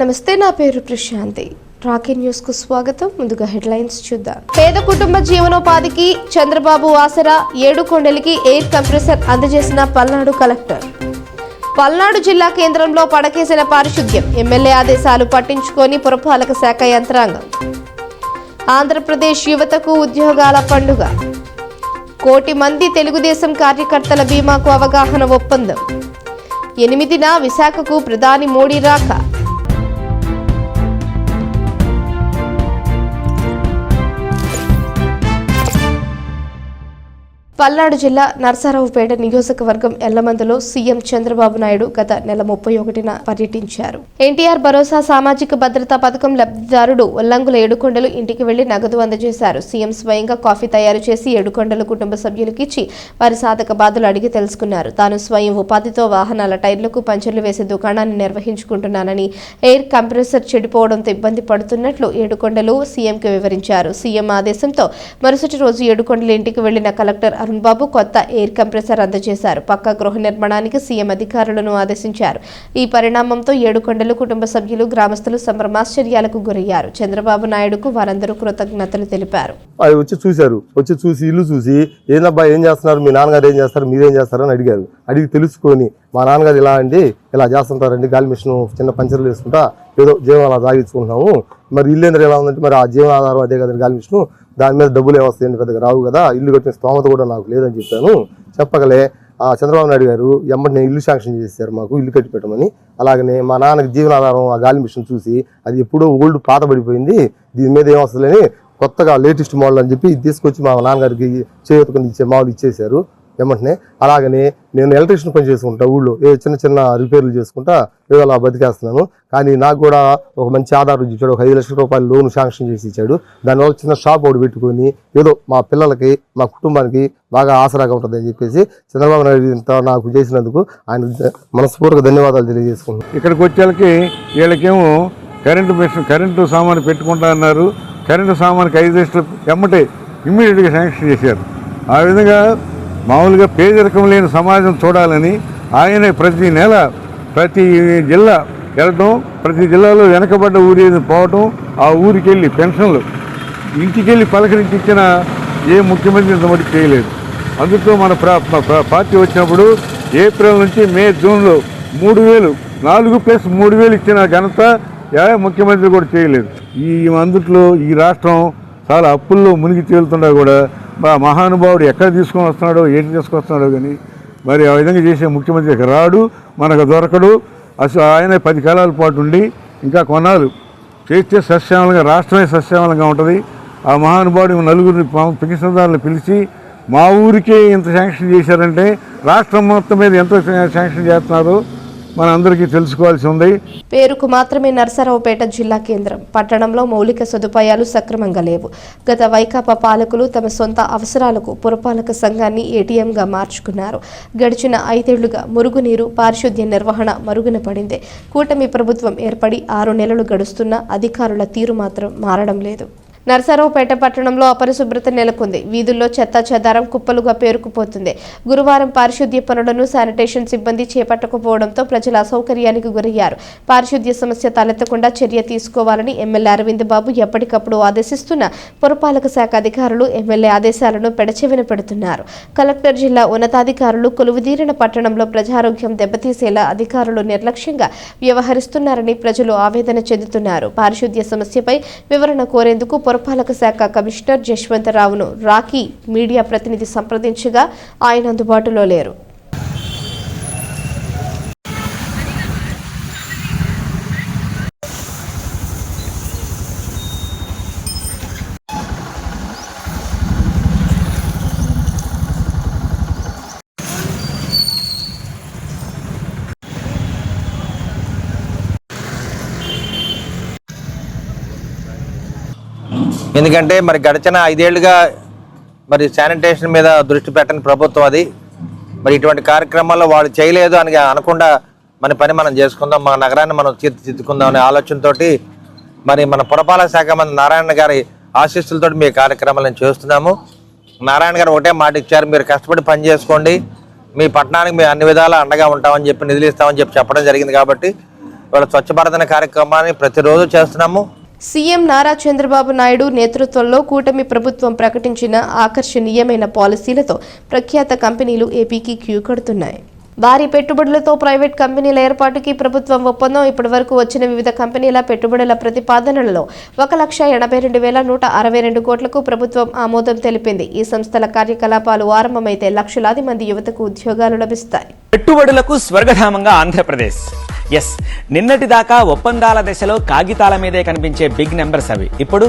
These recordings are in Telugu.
నమస్తే నా పేరు ప్రశాంతి. రాకీ న్యూస్కు స్వాగతం. ముందుగా హెడ్లైన్స్ చూద్దాం. పేద కుటుంబ జీవనోపాధికి చంద్రబాబు ఆసరా ఏడు కొండలికి ఎయిర్ కంప్రెసర్ అందజేసిన పల్నాడు కలెక్టర్. పల్నాడు జిల్లా కేంద్రంలో పడకేసిన పారిశుద్ధ్యం. ఎమ్మెల్యే ఆదేశాలు పట్టించుకొని పురపాలక శాఖ యంత్రాంగం. ఆంధ్రప్రదేశ్ యువతకు ఉద్యోగాల పండుగ. కోటి మంది తెలుగుదేశం కార్యకర్తల బీమాకు అవగాహన ఒప్పందం. ఎనిమిదిన విశాఖకు ప్రధాని మోడీ రాక. పల్నాడు జిల్లా నర్సారావుపేట నియోజకవర్గం ఎల్లమందులో సీఎం చంద్రబాబు నాయుడు గత నెల ముప్పై ఒకటిన పర్యటించారు. ఎన్టీఆర్ భరోసా సామాజిక భద్రతా పథకం లబ్ధిదారుడు ఉల్లంగుల ఏడుకొండలు ఇంటికి వెళ్ళి నగదు అందజేశారు. సీఎం స్వయంగా కాఫీ తయారు చేసి ఏడుకొండలు కుటుంబ సభ్యులకు ఇచ్చి వారి సాధక బాధలు అడిగి తెలుసుకున్నారు. తాను స్వయం ఉపాధితో వాహనాల టైర్లకు పంచర్లు వేసే దుకాణాన్ని నిర్వహించుకుంటున్నానని ఎయిర్ కంప్రెసర్ చెడిపోవడంతో ఇబ్బంది పడుతున్నట్లు ఏడుకొండలు సీఎంకి వివరించారు. సీఎం ఆదేశంతో మరుసటి రోజు ఏడుకొండల ఇంటికి వెళ్ళిన కలెక్టర్ అరుణ్ బాబు కొత్త ఎయిర్ కంప్రెసర్ అందజేశారు. పక్క గృహ నిర్మాణానికి సీఎం అధికారులను ఆదేశించారు. ఈ పరిణామంతో ఏడుకొండలు కుటుంబ సభ్యులు గ్రామస్తులు సంభ్రమాశ్చర్యాలకు గురయ్యారు. చంద్రబాబు నాయుడుకు వారందరూ కృతజ్ఞతలు తెలిపారు. అది వచ్చి చూశారు. వచ్చి చూసి ఇల్లు చూసి ఏందబ్బా ఏం చేస్తున్నారు? మీ నాన్నగారు ఏం చేస్తారు? మీరేం చేస్తారు? అని అడిగారు. అడిగి తెలుసుకొని మా నాన్నగారు ఇలా అండి ఇలా చేస్తుంటారండి గాలి మిషన్ చిన్న పంచర్లు వేసుకుంటా ఏదో జీవనాలు సాగించుకుంటున్నాము మరి ఇల్లు ఏంద్ర ఎలా ఉందంటే మరి ఆ జీవనాధారం అదే కదా గాలి విష్ణు. దాని మీద డబ్బులు ఏమొస్తాయండి పెద్దగా రావు కదా. ఇల్లు కట్టిన స్తోమత కూడా నాకు లేదని చెప్పాను. చెప్పగలే. ఆ చంద్రబాబు నాయుడు గారు ఎమ్మటి ఇల్లు శాంక్షన్ చేశారు మాకు ఇల్లు కట్టి పెట్టమని. అలాగనే మా నాన్నకి జీవనాధారం ఆ గాలి మిషన్ చూసి అది ఎప్పుడో ఓల్డ్ పాత పడిపోయింది. దీని మీద ఏమొస్తుందని కొత్తగా లేటెస్ట్ మోడల్ అని చెప్పి తీసుకొచ్చి మా నాన్నగారికి చేతుకొని ఇచ్చే మామూలు ఇచ్చేశారు. ఎమ్మటనే అలాగనే నేను ఎలక్ట్రీషియన్ పని చేసుకుంటా ఊళ్ళో. ఏ చిన్న చిన్న రిపేర్లు చేసుకుంటా ఏదో అలా బతికేస్తున్నాను. కానీ నాకు కూడా ఒక మంచి ఆధారం ఇచ్చాడు. ఒక ఐదు లక్షల రూపాయలు లోన్ శాంక్షన్ చేసి ఇచ్చాడు. దానివల్ల చిన్న షాప్ ఒకటి పెట్టుకొని ఏదో మా పిల్లలకి మా కుటుంబానికి బాగా ఆసరాగా ఉంటుంది అని చెప్పేసి చంద్రబాబు నాయుడు ఇంత నాకు చేసినందుకు ఆయన మనస్ఫూర్తిగా ధన్యవాదాలు తెలియజేసుకుంటున్నాను. ఇక్కడికి వచ్చేళ్ళకి వీళ్ళకేమో కరెంటు మిషన్ కరెంటు సామాను పెట్టుకుంటా అన్నారు. కరెంటు సామాన్కి ఐదు లక్షలు ఎమ్మటే ఇమ్మీడియట్గా శాంక్షన్ చేశారు. ఆ విధంగా మామూలుగా పేదరికం లేని సమాజం చూడాలని ఆయనే ప్రతి నెల ప్రతి జిల్లా వెళ్ళటం ప్రతి జిల్లాలో వెనకబడ్డ ఊరి పోవటం ఆ ఊరికి వెళ్ళి పెన్షన్లు ఇంటికెళ్ళి పలకరించి ఇచ్చిన ఏ ముఖ్యమంత్రి ఇంతమటి చేయలేదు. అందుకు మన పార్టీ వచ్చినప్పుడు ఏప్రిల్ నుంచి మే జూన్లో మూడు వేలు నాలుగు ప్లస్ మూడు వేలు ఇచ్చిన ఘనత ఏ ముఖ్యమంత్రి కూడా చేయలేదు. ఈ అందుట్లో ఈ రాష్ట్రం చాలా అప్పుల్లో మునిగి తేలుతుండగా కూడా మహానుభావుడు ఎక్కడ తీసుకొని వస్తున్నాడో ఏంటి తీసుకొస్తున్నాడో కానీ మరి ఆ విధంగా చేసే ముఖ్యమంత్రి రాడు మనకు దొరకడు. అసలు ఆయన పది కాలాల పాటు ఉండి ఇంకా కొన్నాళ్ళు. చేస్తే సస్యామలంగా రాష్ట్రమే సస్యామలంగా ఉంటుంది. ఆ మహానుభావుడు నలుగురిని పెన్షన్దారులు పిలిచి మా ఊరికే ఇంత శాంక్షన్ చేశారంటే రాష్ట్రం మొత్తం మీద ఎంత శాంక్షన్ చేస్తున్నారో. మనందరికీ తెలుసుకోవాల్సి ఉంది. పేరుకు మాత్రమే నర్సరావుపేట జిల్లా కేంద్రం. పట్టణంలో మౌలిక సదుపాయాలు సక్రమంగా లేవు. గత వైకాపా పాలకులు తమ సొంత అవసరాలకు పురపాలక సంఘాన్ని ఏటీఎంగా మార్చుకున్నారు. గడిచిన ఐదేళ్ళుగా మురుగునీరు పారిశుద్ధ్య నిర్వహణ మరుగున పడింది. కూటమి ప్రభుత్వం ఏర్పడి ఆరు నెలలు గడుస్తున్నా అధికారుల తీరు మాత్రం మారడం లేదు. నర్సరావుపేట పట్టణంలో అపరిశుభ్రత నెలకొంది. వీధుల్లో చెత్త చెదారం కుప్పలుగా పేరుకుపోతుంది. గురువారం పారిశుద్ధ్య పనులను శానిటేషన్ సిబ్బంది చేపట్టకపోవడంతో ప్రజలు అసౌకర్యానికి గురయ్యారు. పారిశుద్ధ్య సమస్య తలెత్తకుండా చర్య తీసుకోవాలని ఎమ్మెల్యే అరవింద్ బాబు ఎప్పటికప్పుడు ఆదేశిస్తున్న పురపాలక శాఖ అధికారులు ఎమ్మెల్యే ఆదేశాలను పెడచెవిన పెడుతున్నారు. కలెక్టర్ జిల్లా ఉన్నతాధికారులు కొలువుదీరిన పట్టణంలో ప్రజారోగ్యం దెబ్బతీసేలా అధికారులు నిర్లక్ష్యంగా వ్యవహరిస్తున్నారని ప్రజలు ఆవేదన చెందుతున్నారు. పారిశుద్ధ్య సమస్యపై వివరణ కోరేందుకు పురపాలక శాఖ కమిషనర్ జశ్వంతరావును రాకీ మీడియా ప్రతినిధి సంప్రదించగా ఆయన అందుబాటులో లేరు. ఎందుకంటే మరి గడిచిన ఐదేళ్ళుగా మరి శానిటేషన్ మీద దృష్టి పెట్టని ప్రభుత్వం అది. మరి ఇటువంటి కార్యక్రమాల్లో వాళ్ళు చేయలేదు అని అనకుండా మన పని మనం చేసుకుందాం మన నగరాన్ని మనం తీర్చిదిద్దుకుందాం అనే ఆలోచనతోటి మరి మన పురపాలక శాఖ మంత్రి నారాయణ గారి ఆశీస్సులతో మీ కార్యక్రమాలను చేస్తున్నాము. నారాయణ గారు ఒకటే మాట ఇచ్చారు మీరు కష్టపడి పని చేసుకోండి. మీ పట్టణానికి మేము అన్ని విధాలా అండగా ఉంటామని చెప్పి నిధులు ఇస్తామని చెప్పి చెప్పడం జరిగింది కాబట్టి ఇవాళ స్వచ్ఛ భారత్ అనే కార్యక్రమాన్ని ప్రతిరోజు చేస్తున్నాము. సీఎం నారా చంద్రబాబు నాయుడు నేతృత్వంలో కూటమి ప్రభుత్వం ప్రకటించిన ఆకర్షణీయమైన పాలసీలతో ప్రఖ్యాత కంపెనీలు ఏపీకి క్యూ కడుతున్నాయి. భారీ పెట్టుబడులతో ప్రైవేట్ కంపెనీల ఏర్పాటుకి ప్రభుత్వం ఒప్పందం. ఇప్పటి వరకు వచ్చిన వివిధ కంపెనీల పెట్టుబడుల ప్రతిపాదనలలో ఒక లక్ష ఎనభై రెండు వేల నూట అరవై రెండు కోట్లకు ప్రభుత్వం ఆమోదం తెలిపింది. ఈ సంస్థల కార్యకలాపాలు ఆరంభమైతే లక్షలాది మంది యువతకు ఉద్యోగాలు లభిస్తాయి. పెట్టుబడులకు స్వర్గధామంగా ఆంధ్రప్రదేశ్. ఎస్ నిన్నటి దాకా ఒప్పందాల దశలో కాగితాల మీదే కనిపించే బిగ్ నెంబర్స్ అవి. ఇప్పుడు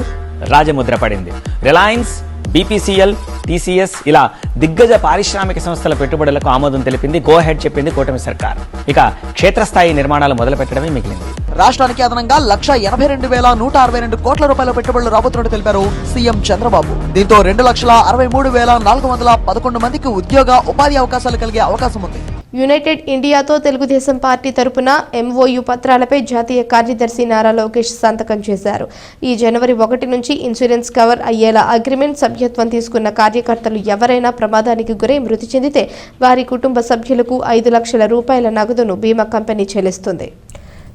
రాజముద్ర పడింది. రిలయన్స్ బీపీసీఎల్ టీసీఎస్ ఇలా దిగ్గజ పారిశ్రామిక సంస్థల పెట్టుబడులకు ఆమోదం తెలిపింది. గో హెడ్ చెప్పింది కూటమి సర్కార్. ఇక క్షేత్రస్థాయి నిర్మాణాలు మొదలు పెట్టడమే మిగిలింది. రాష్ట్రానికి అదనంగా లక్ష ఎనభై రెండు వేల నూట అరవై రెండు కోట్ల రూపాయల పెట్టుబడులు రాబోతున్నట్టు తెలిపారు సీఎం చంద్రబాబు. దీంతో రెండు లక్షల అరవై మూడు వేల నాలుగు వందల పదకొండు మందికి ఉద్యోగ ఉపాధి అవకాశాలు కలిగే అవకాశం ఉంది. యునైటెడ్ ఇండియాతో తెలుగుదేశం పార్టీ తరపున ఎంఓయు పత్రాలపై జాతీయ కార్యదర్శి నారా లోకేష్ సంతకం చేశారు. ఈ జనవరి ఒకటి నుంచి ఇన్సూరెన్స్ కవర్ అయ్యేలా అగ్రిమెంట్ సభ్యత్వం తీసుకున్న కార్యకర్తలు ఎవరైనా ప్రమాదానికి గురై మృతి చెందితే వారి కుటుంబ సభ్యులకు ఐదు లక్షల రూపాయల నగదును బీమా కంపెనీ చెల్లిస్తుంది.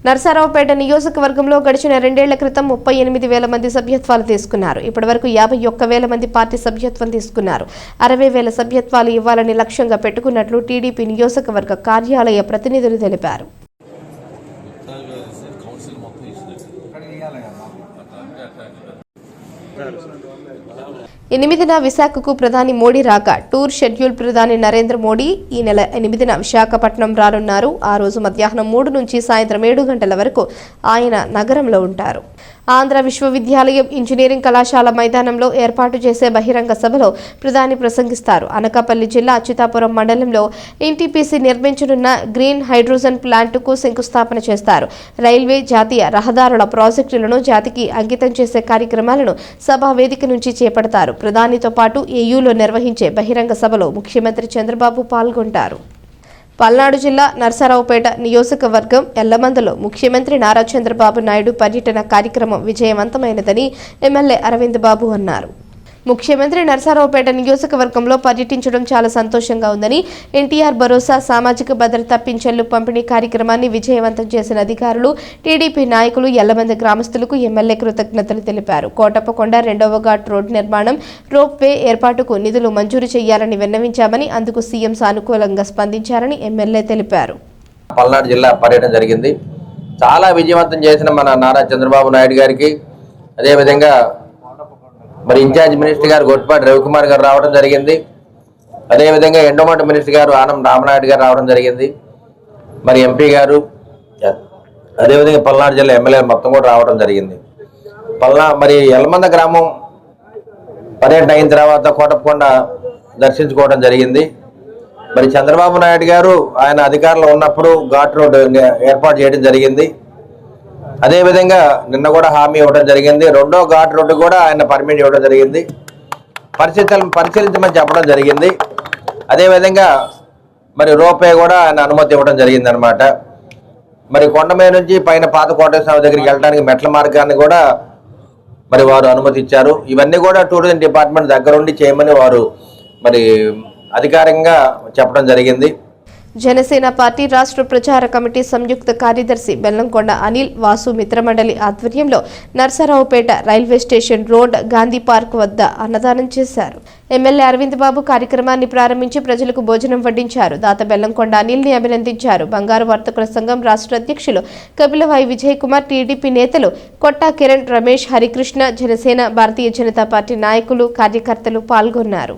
నరసారావుపేట నియోజకవర్గంలో గడిచిన రెండేళ్ళ క్రితం ముప్పై ఎనిమిది వేల మంది సభ్యత్వాలు తీసుకున్నారు. ఇప్పటివరకు యాభై ఒక్క వేల మంది పార్టీ సభ్యత్వం తీసుకున్నారు. అరవై వేల సభ్యత్వాలు ఇవ్వాలని లక్ష్యంగా పెట్టుకున్నట్లు టీడీపీ నియోజకవర్గ కార్యాలయ ప్రతినిధులు తెలిపారు. ఎనిమిదిన విశాఖకు ప్రధాని మోడీ రాక టూర్ షెడ్యూల్ ప్రధాని నరేంద్ర మోడీ ఈ నెల ఎనిమిదిన విశాఖపట్నం రానున్నారు. ఆ రోజు మధ్యాహ్నం మూడు నుంచి సాయంత్రం ఏడు గంటల వరకు ఆయన నగరంలో ఉంటారు. ఆంధ్ర విశ్వవిద్యాలయం ఇంజనీరింగ్ కళాశాల మైదానంలో ఏర్పాటు చేసే బహిరంగ సభలో ప్రధాని ప్రసంగిస్తారు. అనకాపల్లి జిల్లా అచ్యుతాపురం మండలంలో ఎన్టీపీసీ నిర్మించనున్న గ్రీన్ హైడ్రోజన్ ప్లాంటుకు శంకుస్థాపన చేస్తారు. రైల్వే జాతీయ రహదారుల ప్రాజెక్టులను జాతికి అంకితం చేసే కార్యక్రమాలను సభా వేదిక నుంచి చేపడతారు. ప్రధానితో పాటు ఏయూలో నిర్వహించే బహిరంగ సభలో ముఖ్యమంత్రి చంద్రబాబు పాల్గొంటారు. పల్నాడు జిల్లా నర్సరావుపేట నియోజకవర్గం ఎల్లమందలో ముఖ్యమంత్రి నారా చంద్రబాబు నాయుడు పర్యటన కార్యక్రమం విజయవంతమైనదని ఎమ్మెల్యే అరవింద్ బాబు అన్నారు. ముఖ్యమంత్రి నరసారావుపేట నియోజకవర్గంలో పర్యటించడం చాలా సంతోషంగా ఉందని ఎన్టీఆర్ భరోసా సామాజిక భద్రత పింఛన్లు పంపిణీ కార్యక్రమాన్ని విజయవంతం చేసిన అధికారులు టీడీపీ నాయకులు ఎల్లమంది గ్రామస్తులకు ఎమ్మెల్యే కృతజ్ఞతలు తెలిపారు. కోటప్పకొండ రెండవ ఘాట్ రోడ్ నిర్మాణం రోప్ వే ఏర్పాటుకు నిధులు మంజూరు చేయాలని విన్నవించామని అందుకు సీఎం సానుకూలంగా స్పందించారని ఎమ్మెల్యే తెలిపారు. పల్నాడు జిల్లా పర్యటన జరిగింది. చాలా విజయవంతం చేసిన మన నారా చంద్రబాబు నాయుడు గారికి అదేవిధంగా మరి ఇన్ఛార్జ్ మినిస్టర్ గారు గొట్టిపాటి రవికుమార్ గారు రావడం జరిగింది. అదేవిధంగా ఎండోమెంట్ మినిస్టర్ గారు ఆనం రామనాయుడు గారు రావడం జరిగింది. మరి ఎంపీ గారు అదేవిధంగా పల్నాడు జిల్లా ఎమ్మెల్యే మొత్తం కూడా రావడం జరిగింది. పల్నా మరి ఎల్మంద గ్రామం పర్యటన అయిన తర్వాత కోటప్పకొండ దర్శించుకోవడం జరిగింది. మరి చంద్రబాబు నాయుడు గారు ఆయన అధికారంలో ఉన్నప్పుడు ఘాట్ రోడ్ ఏర్పాటు చేయడం జరిగింది. అదేవిధంగా నిన్న కూడా హామీ ఇవ్వడం జరిగింది. రెండో ఘాట్ రోడ్డు కూడా ఆయన పర్మిట్ ఇవ్వడం జరిగింది. పరిశీలి పరిశీలించమని చెప్పడం జరిగింది. అదేవిధంగా మరి రోపే కూడా ఆయన అనుమతి ఇవ్వడం జరిగింది అనమాట మరి కొండ మీద నుంచి పైన పాత కోటేశ్వర దగ్గరికి వెళ్ళడానికి మెట్ల మార్గాన్ని కూడా మరి వారు అనుమతి ఇచ్చారు ఇవన్నీ కూడా టూరిజం డిపార్ట్మెంట్ దగ్గరుండి చేయమని వారు మరి అధికారికంగా చెప్పడం జరిగింది. జనసేన పార్టీ రాష్ట్ర ప్రచార కమిటీ సంయుక్త కార్యదర్శి బెల్లంకొండ అనిల్ వాసు మిత్రమండలి ఆధ్వర్యంలో Narasaraopet railway station road Gandhi park వద్ద అన్నదానం చేశారు. ఎమ్మెల్యే అరవింద్ బాబు కార్యక్రమాన్ని ప్రారంభించి ప్రజలకు భోజనం వడ్డించారు. దాత బెల్లంకొండ అనిల్ని అభినందించారు. బంగారు వర్తకుల సంఘం రాష్ట్ర అధ్యక్షులు కపిలవాయి విజయ్ కుమార్ టీడీపీ నేతలు కొట్టా కిరణ్ రమేష్ హరికృష్ణ జనసేన భారతీయ జనతా పార్టీ నాయకులు కార్యకర్తలు పాల్గొన్నారు.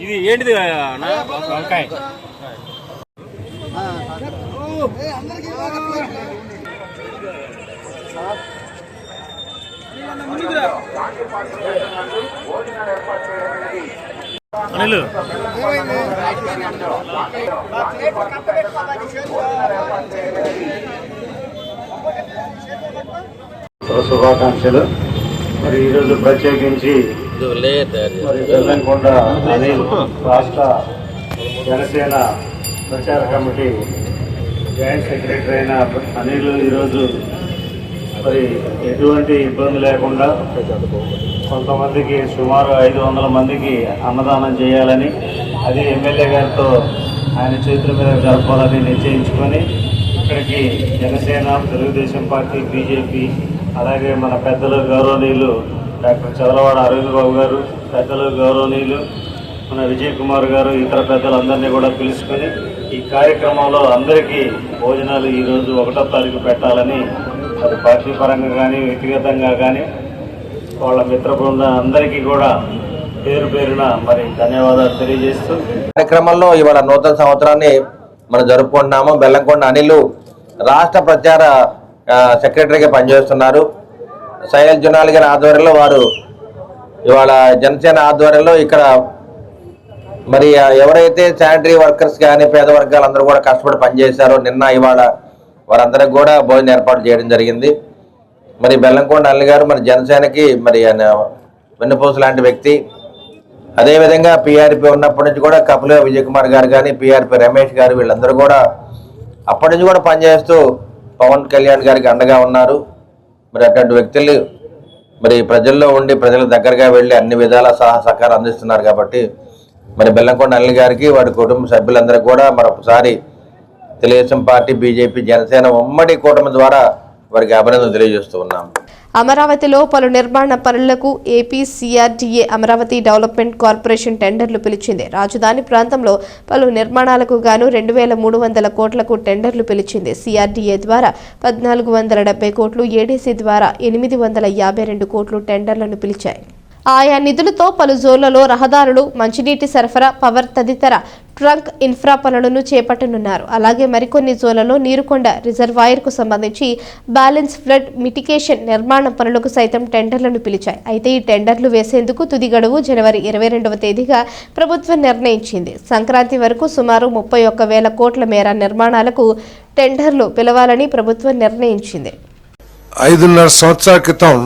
ఇది ఏంటిది? వంకాయ. అనిల్. శుభాకాంక్షలు. మరి ఈరోజు ప్రత్యేకించి మరి అనిల్ రాష్ట్ర జనసేన ప్రచార కమిటీ జాయింట్ సెక్రటరీ అయిన అనిల్ ఈరోజు మరి ఎటువంటి ఇబ్బంది లేకుండా కొంతమందికి సుమారు ఐదు వందల మందికి అన్నదానం చేయాలని అది ఎమ్మెల్యే గారితో ఆయన చేతుల మీద జరపాలని నిశ్చయించుకొని ఇక్కడికి జనసేన తెలుగుదేశం పార్టీ బీజేపీ అలాగే మన పెద్దలు గౌరవనీయులు డాక్టర్ చంద్రవాడ అరవింద్ బాబు గారు పెద్దలు గౌరవనీయులు మన విజయ్ కుమార్ గారు ఇతర పెద్దలందరినీ కూడా పిలుచుకొని ఈ కార్యక్రమంలో అందరికీ భోజనాలు ఈరోజు ఒకటో తారీఖు పెట్టాలని అది పార్టీ పరంగా కానీ వ్యక్తిగతంగా కానీ వాళ్ళ మిత్ర బృందం అందరికీ కూడా పేరు పేరున మరి ధన్యవాదాలు తెలియజేస్తూ కార్యక్రమంలో ఇవాళ నూతన సంవత్సరాన్ని మనం జరుపుకుంటున్నాము. బెల్లంకొండ అనిలు రాష్ట్ర ప్రచార సెక్రటరీగా పనిచేస్తున్నారు. సైల్ జునాల్ గారి ఆధ్వర్యంలో వారు ఇవాళ జనసేన ఆధ్వర్యంలో ఇక్కడ మరి ఎవరైతే శానిటరీ వర్కర్స్ కానీ పేద వర్గాలు అందరూ కూడా కష్టపడి పనిచేశారో నిన్న ఇవాళ వారందరికి కూడా భోజనం ఏర్పాటు చేయడం జరిగింది. మరి బెల్లంకొండ అల్లి గారు మరి జనసేనకి మరి ఆయన వెన్నుపూస లాంటి వ్యక్తి. అదేవిధంగా పీఆర్పీ ఉన్నప్పటి నుంచి కూడా కపిల విజయ్ కుమార్ గారు కానీ పీఆర్పీ రమేష్ గారు వీళ్ళందరూ కూడా అప్పటి నుంచి కూడా పనిచేస్తూ పవన్ కళ్యాణ్ గారికి అండగా ఉన్నారు. మరి అటువంటి వ్యక్తులు మరి ప్రజల్లో ఉండి ప్రజల దగ్గరగా వెళ్ళి అన్ని విధాల సహా సహకారం అందిస్తున్నారు కాబట్టి మరి బెల్లంకొండ అల్లి గారికి వారి కుటుంబ సభ్యులందరికీ కూడా మరొకసారి తెలుగుదేశం పార్టీ బీజేపీ జనసేన ఉమ్మడి కూటమి ద్వారా వారికి అభినందన తెలియజేస్తూ ఉన్నాం. అమరావతిలో పలు నిర్మాణ పనులకు AP CRDA Amaravati development corporation టెండర్లు పిలిచింది. రాజధాని ప్రాంతంలో పలు నిర్మాణాలకు గాను రెండు వేల మూడు వందల కోట్లకు టెండర్లు పిలిచింది. సిఆర్డీఏ ద్వారా పద్నాలుగు వందల డెబ్బై కోట్లు ఏడీసీ ద్వారా ఎనిమిది వందల యాభై రెండు కోట్లు టెండర్లను పిలిచాయి. ఆయా నిధులతో పలు జోన్లలో రహదారులు మంచినీటి సరఫరా పవర్ తదితర ట్రంక్ ఇన్ఫ్రా పనులను చేపట్టనున్నారు. అలాగే మరికొన్ని జోన్లలో నీరుకొండ రిజర్వాయర్కు సంబంధించి బ్యాలెన్స్ ఫ్లడ్ మిటికేషన్ నిర్మాణ పనులకు సైతం టెండర్లను పిలిచాయి. అయితే ఈ టెండర్లు వేసేందుకు తుది గడువు జనవరి ఇరవై రెండవ తేదీగా ప్రభుత్వం నిర్ణయించింది. సంక్రాంతి వరకు సుమారు ముప్పై ఒక్క వేల కోట్ల మేర నిర్మాణాలకు టెండర్లు పిలవాలని ప్రభుత్వం నిర్ణయించింది. ఐదున్నర సంవత్సరాల క్రితం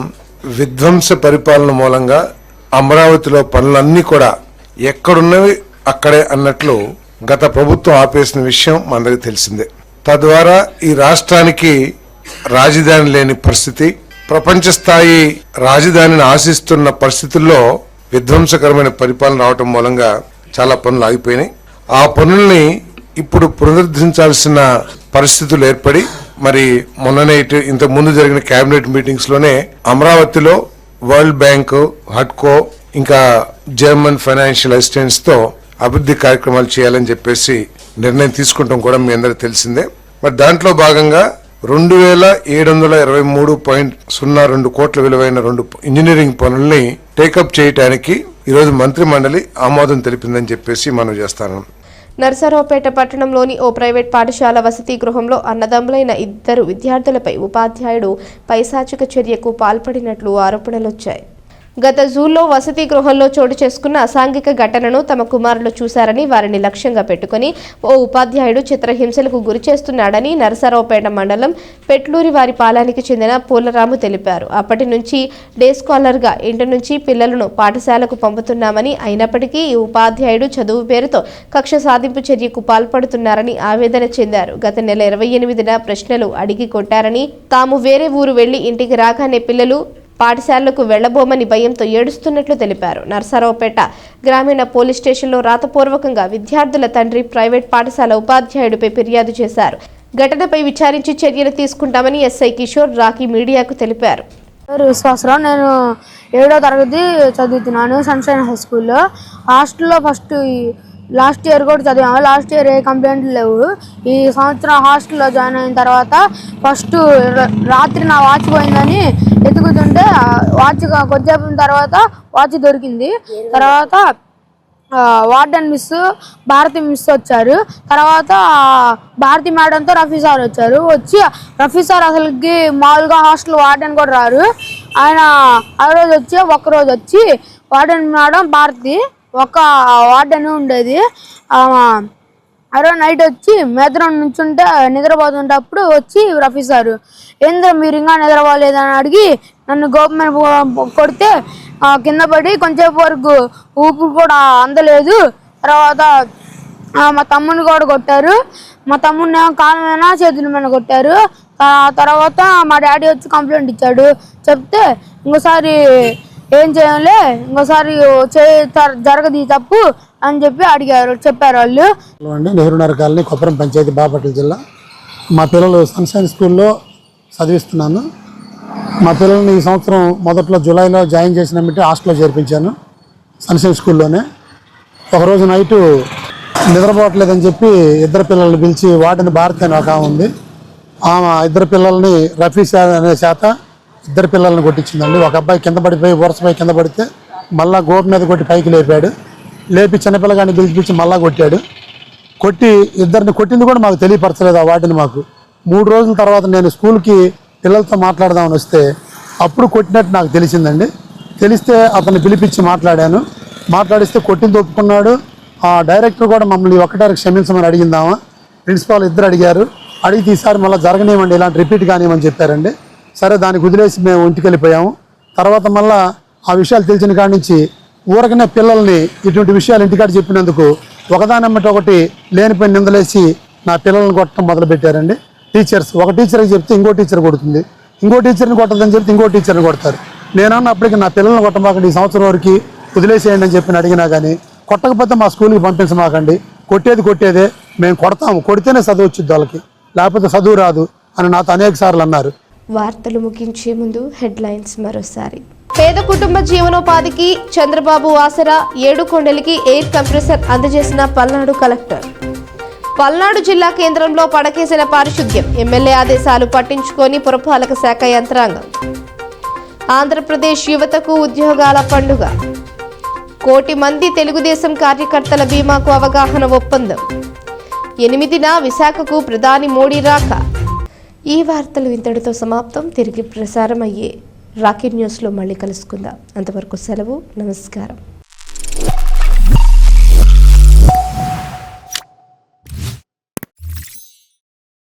విధ్వంస పరిపాలన మూలంగా అమరావతిలో పనులన్నీ కూడా ఎక్కడున్నవి అక్కడే అన్నట్లు గత ప్రభుత్వం ఆపేసిన విషయం మనందరికీ తెలిసిందే. తద్వారా ఈ రాష్ట్రానికి రాజధాని లేని పరిస్థితి ప్రపంచ స్థాయి రాజధానిని ఆశిస్తున్న పరిస్థితుల్లో విధ్వంసకరమైన పరిపాలన రావటం మూలంగా చాలా పనులు ఆగిపోయినాయి. ఆ పనుల్ని ఇప్పుడు పునరుద్ధరించాల్సిన పరిస్థితులు ఏర్పడి మరి మొన్ననే ఇంత ఇంతకు ముందు జరిగిన క్యాబినెట్ మీటింగ్స్లోనే అమరావతిలో వరల్డ్ బ్యాంక్ హట్కో ఇంకా జర్మన్ ఫైనాన్షియల్ అసిస్టెన్స్తో అభివృద్ధి కార్యక్రమాలు చేయాలని చెప్పేసి నిర్ణయం తీసుకుంటాం కూడా మీ అందరికి తెలిసిందే. మరి దాంట్లో భాగంగా రెండు వేల ఏడు వందల ఇరవై మూడు పాయింట్ సున్నా రెండు కోట్ల విలువైన రెండు ఇంజనీరింగ్ పనుల్ని టేకప్ చేయడానికి ఈరోజు మంత్రి మండలి ఆమోదం తెలిపిందని చెప్పేసి మనం చేస్తాను. నర్సరావుపేట పట్టణంలోని ఓ ప్రైవేట్ పాఠశాల వసతి గృహంలో అన్నదమ్ములైన ఇద్దరు విద్యార్థులపై ఉపాధ్యాయుడు పైశాచిక చర్యకు పాల్పడినట్లు ఆరోపణలొచ్చాయి. గత జూలో వసతి గృహంలో చోటు చేసుకున్న అసాంఘిక ఘటనను తమ కుమారులు చూశారని వారిని లక్ష్యంగా పెట్టుకుని ఓ ఉపాధ్యాయుడు చిత్రహింసలకు గురి చేస్తున్నాడని నరసరావుపేట మండలం పెట్లూరి వారి పాలానికి చెందిన పూలరాము తెలిపారు. అప్పటి నుంచి డే స్కాలర్గా ఇంటి నుంచి పిల్లలను పాఠశాలకు పంపుతున్నామని అయినప్పటికీ ఈ ఉపాధ్యాయుడు చదువు పేరుతో కక్ష సాధింపు చర్యకు పాల్పడుతున్నారని ఆవేదన చెందారు. గత నెల ఇరవై ఎనిమిదిన ప్రశ్నలు అడిగి కొట్టారని తాము వేరే ఊరు వెళ్ళి ఇంటికి రాగానే పిల్లలు పాఠశాలలకు వెళ్ళబోమని భయంతో ఏడుస్తున్నట్లు తెలిపారు. నర్సరావుపేట గ్రామీణ పోలీస్ స్టేషన్లో రాతపూర్వకంగా విద్యార్థుల తండ్రి ప్రైవేట్ పాఠశాల ఉపాధ్యాయుడిపై ఫిర్యాదు చేశారు. ఘటనపై విచారించి చర్యలు తీసుకుంటామని ఎస్ఐ కిషోర్ రాఖీ మీడియాకు తెలిపారు. విశ్వాసరావు నేను ఏడో తరగతి చదువుతున్నాను సన్షైన్ హై స్కూల్లో. హాస్టల్లో ఫస్ట్ లాస్ట్ ఇయర్ కూడా చదివాము. లాస్ట్ ఇయర్ ఏ కంప్లైంట్లు లేవు. ఈ సంవత్సరం హాస్టల్లో జాయిన్ అయిన తర్వాత ఫస్ట్ రాత్రి నా వాచ్ పోయిందని ఎతుకుతుంటే వాచ్ కొద్దిసేపు తర్వాత వాచ్ దొరికింది. తర్వాత వార్డెన్ మిస్ భారతి మిస్ వచ్చారు. తర్వాత భారతి మేడంతో రఫీ సార్ వచ్చారు. వచ్చి రఫీ సార్ అసలుకి మామూలుగా హాస్టల్ వార్డెన్ కూడా రారు. ఆయన ఆ రోజు వచ్చి ఒకరోజు వచ్చి వార్డెన్ మేడం భారతి ఒక వార్డెన్ ఉండేది. ఆ, నైట్ వచ్చి మేదరం నుంచుంటే నిద్రపోతుంటప్పుడు వచ్చి రఫీ సారు ఏంద్ర మీరు ఇంకా నిద్రపోలేదని అడిగి నన్ను గోపమైన కొడితే కింద పడి కొంచెంసేపు వరకు ఊపిరి కూడా అందలేదు. తర్వాత మా తమ్ముని కూడా కొట్టారు. మా తమ్ముడిని ఏమో కాళ్ళ మీద చేతుల మీద కొట్టారు. తర్వాత మా డాడీ వచ్చి కంప్లైంట్ ఇచ్చాడు. చెప్తే ఇంకోసారి ఏం చేయాలి? ఇంకోసారి చే జరగదు ఈ తప్పు అని చెప్పి అడిగారు చెప్పారు వాళ్ళు. హలో అండి నెహ్రూనగర్ కాలనీ కొప్పరం పంచాయతీ బాపట్ల జిల్లా. మా పిల్లలు సన్షైన్ స్కూల్లో చదివిస్తున్నాను. మా పిల్లల్ని ఈ సంవత్సరం మొదట్లో జూలైలో జాయిన్ చేసిన బట్టి హాస్టల్లో చేర్పించాను సన్షైన్ స్కూల్లోనే. ఒకరోజు నైటు నిద్రపోవట్లేదని చెప్పి ఇద్దరు పిల్లల్ని పిలిచి వాటిని భారత్ అని ఒక ఆమె ఉంది. ఆమె ఇద్దరు పిల్లల్ని రఫీ సార్ అనే చేత ఇద్దరు పిల్లల్ని కొట్టించిందండి. ఒక అబ్బాయి కింద పడిపోయి వరుసపై కింద పడితే మళ్ళా గోపు మీద కొట్టి పైకి లేపాడు. లేపి చిన్నపిల్లగాన్ని పిలిచి మళ్ళా కొట్టాడు. కొట్టి ఇద్దరిని కొట్టింది కూడా మాకు తెలియపరచలేదు ఆ వాటిని మాకు. మూడు రోజుల తర్వాత నేను స్కూల్కి పిల్లలతో మాట్లాడదామని వస్తే అప్పుడు కొట్టినట్టు నాకు తెలిసిందండి. తెలిస్తే అతన్ని పిలిపించి మాట్లాడాను. మాట్లాడిస్తే కొట్టింది ఒప్పుకున్నాడు. ఆ డైరెక్టర్ కూడా మమ్మల్ని ఒక్కటారు క్షమించమని అడిగిందామా? ప్రిన్సిపాల్ ఇద్దరు అడిగారు. అడిగితే ఈసారి మళ్ళీ జరగనివ్వండి ఇలాంటి రిపీట్ కానివ్వమని చెప్పారండి. సరే దానికి వదిలేసి మేము ఒంటికెళ్ళిపోయాము తర్వాత మళ్ళా ఆ విషయాలు తెలిసిన కాడి నుంచి ఊరకనే పిల్లల్ని ఇటువంటి విషయాలు ఇంటికాడ చెప్పినందుకు ఒకదానమ్మటి ఒకటి లేనిపోయిన నిందలేసి నా పిల్లల్ని కొట్టడం మొదలు పెట్టారండి టీచర్స్ ఒక టీచర్కి చెప్తే ఇంకో టీచర్ కొడుతుంది. ఇంకో టీచర్ని కొట్టదని చెప్తే ఇంకో టీచర్ని కొడతారు. నేను అప్పటికి నా పిల్లల్ని కొట్టమాకండి ఈ సంవత్సరం వరకు వదిలేసేయండి అని చెప్పి అడిగినా కానీ కొట్టకపోతే మా స్కూల్కి పంపించమాకండి కొట్టేది కొట్టేదే మేము కొడతాము. కొడితేనే చదువు వచ్చింది వాళ్ళకి. లేకపోతే చదువు రాదు అని నాతో అనేక సార్లు అన్నారు. వార్తలు ముగించే ముందు హెడ్లైన్స్ మరోసారి. పేద కుటుంబ జీవనోపాధికి చంద్రబాబు ఆసరా ఏడు కొండలికి ఎయిర్ కంప్రెసర్ అందజేసిన పల్నాడు కలెక్టర్. పల్నాడు జిల్లా కేంద్రంలో పడకేసిన పారిశుద్ధ్యం ఎమ్మెల్యే ఆదేశాలు పట్టించుకొని పురపాలక శాఖ యంత్రాంగం. ఆంధ్రప్రదేశ్ యువతకు ఉద్యోగాల పండుగ. కోటి మంది తెలుగుదేశం కార్యకర్తల బీమాకు అవగాహన ఒప్పందం. ఎనిమిదిన విశాఖకు ప్రధాని మోడీ రాక. ఈ వార్తలు ఇంతటితో సమాప్తం. తిరిగి ప్రసారం అయ్యే రాకెట్ న్యూస్లో మళ్ళీ కలుసుకుందాం. అంతవరకు సెలవు నమస్కారం.